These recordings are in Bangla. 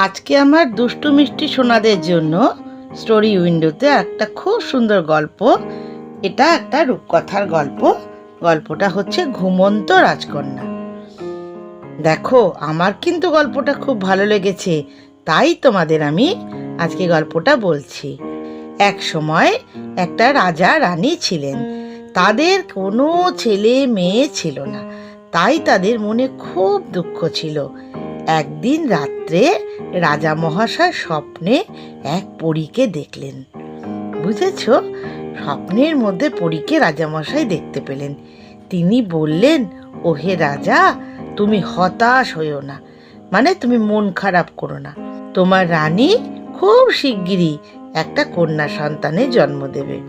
আজকে আমার দুষ্টু মিষ্টি সোনাদের জন্য স্টোরি উইন্ডোতে একটা খুব সুন্দর গল্প। এটা একটা রূপকথার গল্প। গল্পটা হচ্ছে ঘুমন্ত রাজকন্যা। দেখো, আমার কিন্তু গল্পটা খুব ভালো লেগেছে, তাই তোমাদের আমি আজকে গল্পটা বলছি। এক সময় একটা রাজা রানী ছিলেন। তাদের কোনো ছেলে মেয়ে ছিল না, তাই তাদের মনে খুব দুঃখ ছিল। একদিন রাত্রে রাজা মহাশয় স্বপ্নে এক পরীকে দেখলেন। বুঝেছ? স্বপ্নের মধ্যে পরীকে রাজামশাই দেখতে পেলেন। তিনি বললেন, ওহে রাজা, তুমি হতাশ হইও না। মানে তুমি মন খারাপ করো না। তোমার রানী খুব শিগগিরই একটা কন্যা সন্তানের জন্ম দেবে।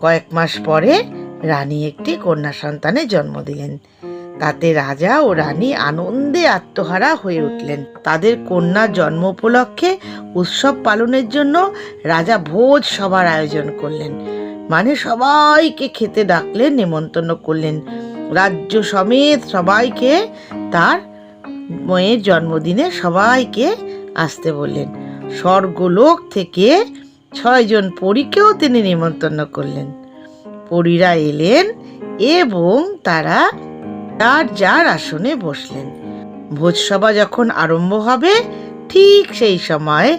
কয়েক মাস পরে রানী একটি কন্যা সন্তানের জন্ম দিলেন। তাতে রাজা ও রানী আনন্দে আত্মহারা হয়ে উঠলেন। তাদের কন্যার জন্ম উপলক্ষে উৎসব পালনের জন্য রাজা ভোজ সভার আয়োজন করলেন। মানে সবাইকে খেতে ডাকলেন, নেমন্তন্ন করলেন। রাজ্য সমেত সবাইকে তার মেয়ের জন্মদিনে সবাইকে আসতে বললেন। স্বর্গলোক থেকে ছয়জন পরীকেও তিনি নিমন্ত্রণ করলেন। পরীরা এলেন এবং তারা তার যার আসনে বসলেন। ভোজসভা যখন আরম্ভ হবে, ঠিক সেই সময়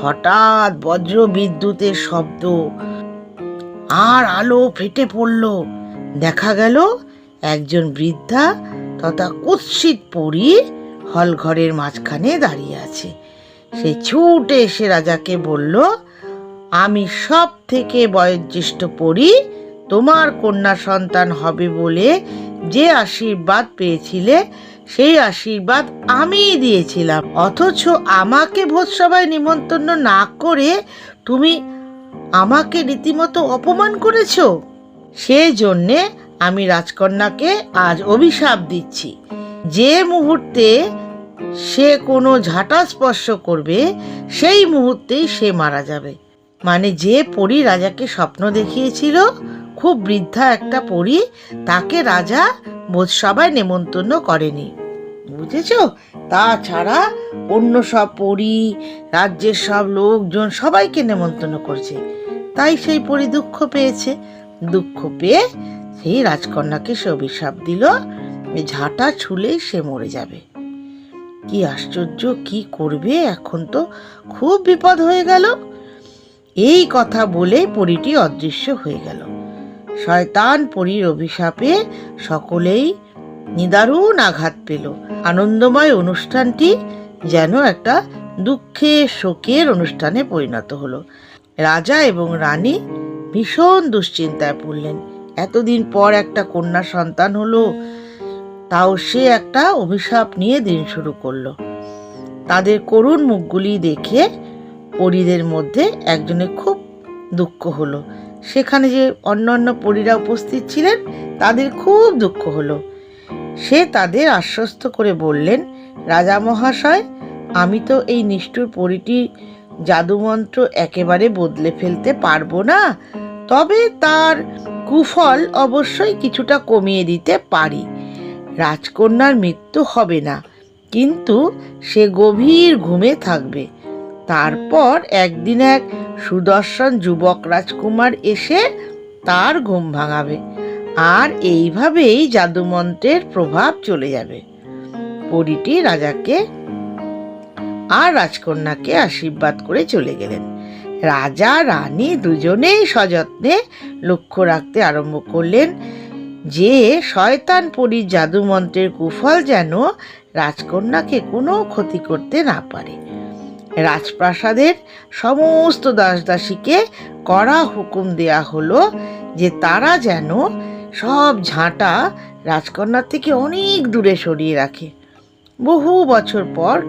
হঠাৎ বজ্র বিদ্যুতের শব্দ, আর আলো ফেটে পড়ল। দেখা গেল, একজন বৃদ্ধা তথা কুৎসিত পরী হলঘরের মাঝখানে দাঁড়িয়ে আছে। সে ছুটে এসে রাজাকে বলল, আমি সব থেকে বয়োজ্যেষ্ঠ পড়ি তোমার কন্যা সন্তান হবে বলে যে আশীর্বাদ পেয়েছিলে, সেই আশীর্বাদ আমিই দিয়েছিলাম। অথচ আমাকে ভোজসভায় নিমন্ত্রণ না করে তুমি আমাকে রীতিমতো অপমান করেছ? সেই জন্যে আমি রাজকন্যাকে আজ অভিশাপ দিচ্ছি। যে মুহূর্তে সে কোনো ঝাঁটা স্পর্শ করবে, সেই মুহূর্তেই সে মারা যাবে। মানে যে পরী রাজাকে স্বপ্ন দেখিয়েছিল খুব বৃদ্ধা একটা পরী, তাকে রাজা ভোজসভায় নেমন্তন্ন করেনি। বুঝেছ? তাছাড়া অন্য সব পরী, রাজ্যের সব লোকজন সবাইকে নেমন্তন্ন করছে। তাই সেই পরী দুঃখ পেয়েছে। দুঃখ পেয়ে সেই রাজকন্যাকে সে অভিশাপ দিল ঝাঁটা ছুলেই সে মরে যাবে। কি আশ্চর্য, কি করবে? এখন তো খুব বিপদ হয়ে গেল। এই কথা বলে পরীটি অদৃশ্য হয়ে গেল। শয়তান পরীর অভিশাপে সকলেই নিদারুণ আঘাত পেল। আনন্দময় অনুষ্ঠানটি যেন একটা দুঃখে শোকের অনুষ্ঠানে পরিণত হলো। রাজা এবং রানী ভীষণ দুশ্চিন্তায় পড়লেন। এতদিন পর একটা কন্যা সন্তান হলো, তাও সে একটা অভিশাপ নিয়ে দিন শুরু করল। তাদের করুণ মুখগুলি দেখে পরীদের মধ্যে একজনের খুব দুঃখ হলো। সেখানে যে অন্য অন্য পরীরা উপস্থিত ছিলেন, তাদের খুব দুঃখ হলো। সে তাদের আশ্বস্ত করে বললেন, রাজা মহাশয়, আমি তো এই নিষ্ঠুর পরীটির জাদুমন্ত্র একেবারে বদলে ফেলতে পারব না। তবে তার কুফল অবশ্যই কিছুটা কমিয়ে দিতে পারি। রাজকন্যার মৃত্যু হবে না, কিন্তু সে গভীর ঘুমে থাকবে। তারপর একদিন এক সুদর্শন যুবক রাজকুমার এসে তার ঘুম ভাঙাবে আর এইভাবেই জাদুমন্ত্রের প্রভাব চলে যাবে। পরীটি রাজাকে আর রাজকন্যাকে আশীর্বাদ করে চলে গেলেন। রাজা, রানী দুজনেই সযত্নে লক্ষ্য রাখতে আরম্ভ করলেন যে, শয়তান পরীর জাদুমন্ত্রের কুফল যেন রাজকন্যাকে কোনো ক্ষতি করতে না পারে। রাজপ্রাসাদের সমস্ত দাসদাসীকে কড়া হুকুম দেয়া হলো যে তারা যেন সব ঝাঁটা রাজকন্যার থেকে অনেক দূরে সরিয়ে রাখে। বহু বছর পর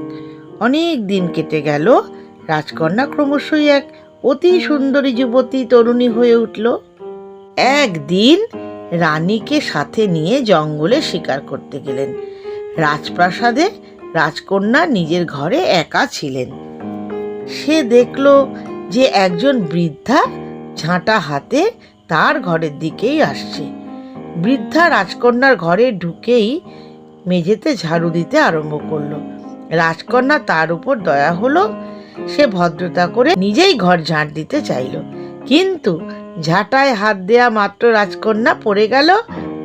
অনেক দিন কেটে গেল, রাজকন্যা ক্রমশই এক অতি সুন্দরী যুবতী তরুণী হয়ে উঠল। একদিন রানীকে সাথে নিয়ে জঙ্গলে শিকার করতে গেলেন। রাজপ্রাসাদে রাজকন্যা নিজের ঘরে একা ছিলেন। সে দেখল যে একজন বৃদ্ধা ঝাঁটা হাতে তার ঘরের দিকেই আসছে। বৃদ্ধা রাজকন্যার ঘরে ঢুকেই মেঝেতে ঝাড়ু দিতে আরম্ভ করল। রাজকন্যা তার উপর দয়া হলো, সে ভদ্রতা করে নিজেই ঘর ঝাঁট দিতে চাইলো। কিন্তু ঝাঁটায় হাত দেয়া মাত্র রাজকন্যা পড়ে গেল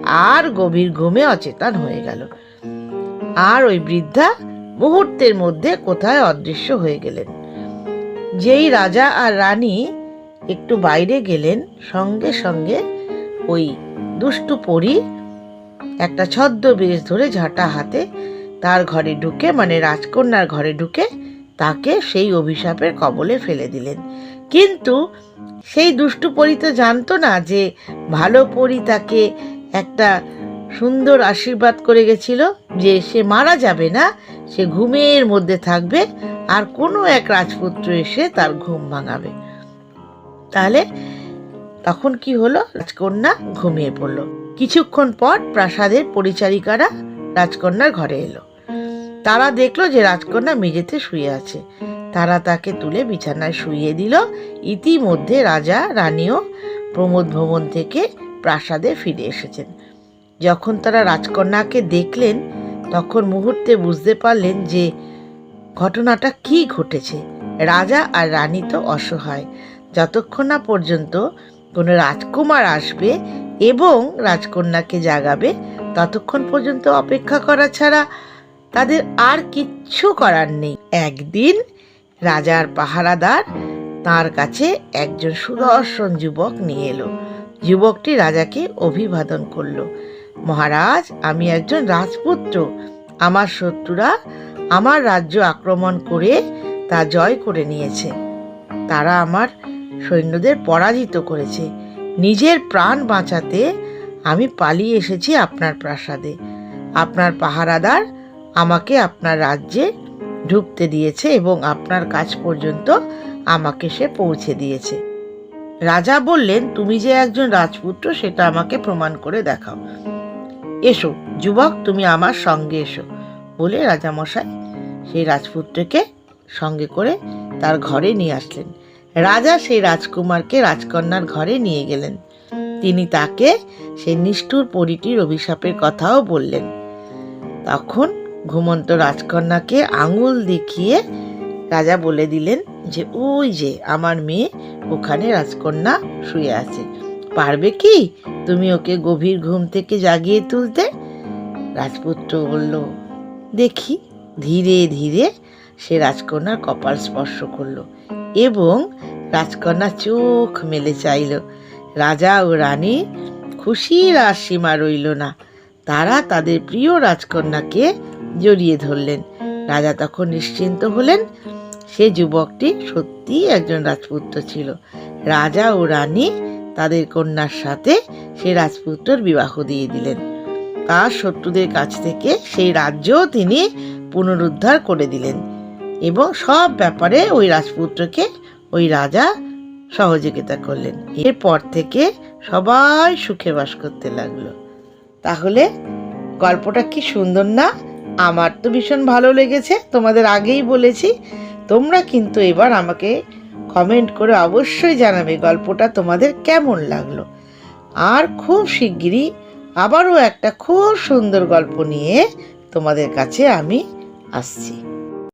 আর গভীর ঘুমে অচেতন হয়ে গেল। আর ওই বৃদ্ধা মুহূর্তের মধ্যে কোথায় অদৃশ্য হয়ে গেলেন? যেই রাজা আর রানী একটু বাইরে গেলেন, সঙ্গে সঙ্গে ওই দুষ্টু পরী একটা ছদ্মবেশ ধরে ঝাঁটা হাতে তার ঘরে ঢুকে মানে রাজকন্যার ঘরে ঢুকে তাকে সেই অভিশাপের কবলে ফেলে দিলেন। কিন্তু সেই দুষ্টু পরী তো জানতো না যে ভালো পরী তাকে একটা সুন্দর আশীর্বাদ করে গেছিল, যে সে মারা যাবে না সে ঘুমের মধ্যে থাকবে আর কোনো এক রাজপুত্র এসে তার ঘুম ভাঙাবে। তাহলে তখন কি হলো? রাজকন্যা ঘুমিয়ে পড়ল। কিছুক্ষণ পর প্রাসাদের পরিচারিকারা রাজকন্যার ঘরে এলো। তারা দেখল যে রাজকন্যা মেঝেতে শুয়ে আছে। তারা তাকে তুলে বিছানায় শুইয়ে দিল। ইতিমধ্যে রাজা, রানীও প্রমোদ ভবন থেকে প্রাসাদে ফিরে এসেছেন। যখন তারা রাজকন্যাকে দেখলেন তখন মুহূর্তে বুঝতে পারলেন যে ঘটনাটা কি ঘটেছে। রাজা আর রানী তো অসহায়। যতক্ষণ না পর্যন্ত কোনো রাজকুমার আসবে এবং রাজকন্যাকে জাগাবে, ততক্ষণ পর্যন্ত অপেক্ষা করা ছাড়া তাদের আর কিচ্ছু করার নেই। একদিন রাজার পাহারাদার তার কাছে একজন সুদর্শন যুবক নিয়ে এলো। যুবকটি রাজাকে অভিবাদন করল। মহারাজ, আমি একজন রাজপুত্র। আমার শত্রুরা আমার রাজ্য আক্রমণ করে তা জয় করে নিয়েছে। তারা আমার সৈন্যদের পরাজিত করেছে। নিজের প্রাণ বাঁচাতে আমি পালিয়ে এসেছি আপনার প্রাসাদে। আপনার পাহারাদার আমাকে আপনার রাজ্যে ঢুকতে দিয়েছে এবং আপনার কাছ পর্যন্ত আমাকে সে পৌঁছে দিয়েছে। রাজা বললেন, তুমি যে একজন রাজপুত্র, সেটা আমাকে প্রমাণ করে দেখাও। এসো, যুবক, তুমি আমার সঙ্গে এসো বলে রাজামশাই সেই রাজপুত্রকে সঙ্গে করে তার ঘরে নিয়ে আসলেন। রাজা সেই রাজকুমারকে রাজকন্যার ঘরে নিয়ে গেলেন। তিনি তাকে সেই নিষ্ঠুর পরিটির অভিশাপের কথাও বললেন। তখন ঘুমন্ত রাজকন্যাকে আঙুল দেখিয়ে রাজা বলে দিলেন যে, ওই যে, আমার মেয়ে ওখানে রাজকন্যা শুয়ে আছে। পারবে কি? তুমি ওকে গভীর ঘুম থেকে জাগিয়ে তুলতে? রাজপুত্র বলল, দেখি। ধীরে ধীরে সে রাজকন্যার কপাল স্পর্শ করল এবং রাজকন্যা চোখ মেলে চাইল। রাজা ও রানী খুশির আর সীমা রইল না। তারা তাদের প্রিয় রাজকন্যাকে জড়িয়ে ধরলেন। রাজা তখন নিশ্চিন্ত হলেন সে যুবকটি সত্যিই একজন রাজপুত্র ছিল। রাজা ও রানী তাদের কন্যার সাথে সে রাজপুত্রর বিবাহ দিয়ে দিলেন। তার শত্রুদের কাছ থেকে সেই রাজ্যও তিনি পুনরুদ্ধার করে দিলেন এবং সব ব্যাপারে ওই রাজপুত্রকে ওই রাজা সহযোগিতা করলেন। এরপর থেকে সবাই সুখে বাস করতে লাগল। তাহলে গল্পটা কি সুন্দর না? আমার তো ভীষণ ভালো লেগেছে, তোমাদের আগেই বলেছি। তোমরা কিন্তু এবার আমাকে কমেন্ট করে অবশ্যই জানাবে গল্পটা তোমাদের কেমন লাগল। আর খুব শিগগিরই আবারও একটা খুব সুন্দর গল্প নিয়ে তোমাদের কাছে আমি আসছি।